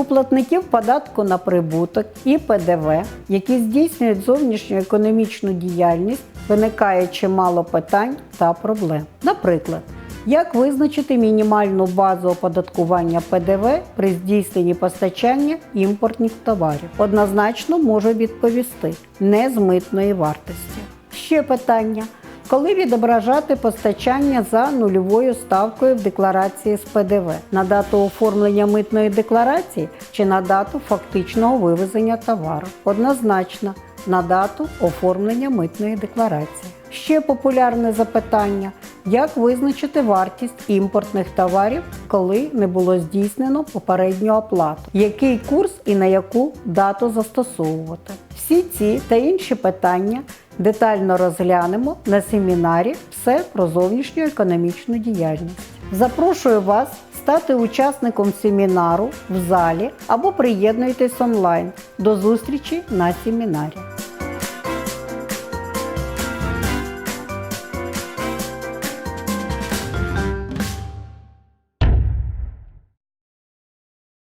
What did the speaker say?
У платників податку на прибуток і ПДВ, які здійснюють зовнішню економічну діяльність, виникає чимало питань та проблем. Наприклад, як визначити мінімальну базу оподаткування ПДВ при здійсненні постачання імпортних товарів? Однозначно можу відповісти не з митної вартості. Ще питання. Коли відображати постачання за нульовою ставкою в декларації з ПДВ на дату оформлення митної декларації чи на дату фактичного вивезення товару? Однозначно на дату оформлення митної декларації. Ще популярне запитання: як визначити вартість імпортних товарів, коли не було здійснено попередню оплату? Який курс і на яку дату застосовувати? Всі ці та інші питання детально розглянемо на семінарі Все про зовнішню економічну діяльність. Запрошую вас стати учасником семінару в залі або приєднуйтесь онлайн. До зустрічі на семінарі.